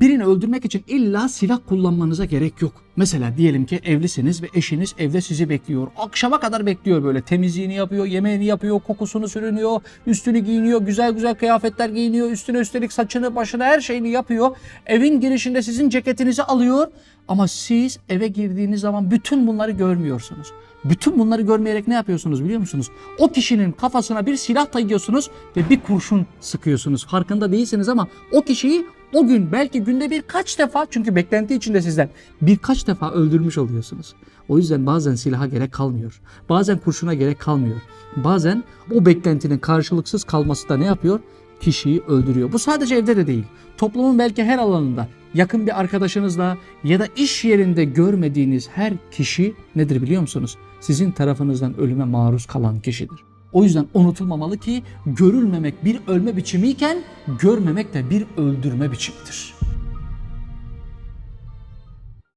birini öldürmek için illa silah kullanmanıza gerek yok. Mesela diyelim ki evlisiniz ve eşiniz evde sizi bekliyor. Akşama kadar bekliyor böyle. Temizliğini yapıyor, yemeğini yapıyor, kokusunu sürünüyor, üstünü giyiniyor, güzel güzel kıyafetler giyiniyor, üstüne üstelik saçını, başını her şeyini yapıyor. Evin girişinde sizin ceketinizi alıyor ama siz eve girdiğiniz zaman bütün bunları görmüyorsunuz. Bütün bunları görmeyerek ne yapıyorsunuz biliyor musunuz? O kişinin kafasına bir silah dayıyorsunuz ve bir kurşun sıkıyorsunuz. Farkında değilsiniz ama o kişiyi o gün belki günde birkaç defa çünkü beklenti içinde sizden birkaç defa öldürmüş oluyorsunuz. O yüzden bazen silaha gerek kalmıyor. Bazen kurşuna gerek kalmıyor. Bazen o beklentinin karşılıksız kalması da ne yapıyor? Kişiyi öldürüyor. Bu sadece evde de değil. Toplumun belki her alanında yakın bir arkadaşınızla ya da iş yerinde görmediğiniz her kişi nedir biliyor musunuz? Sizin tarafınızdan ölüme maruz kalan kişidir. O yüzden unutulmamalı ki görülmemek bir ölme biçimiyken görmemek de bir öldürme biçimidir.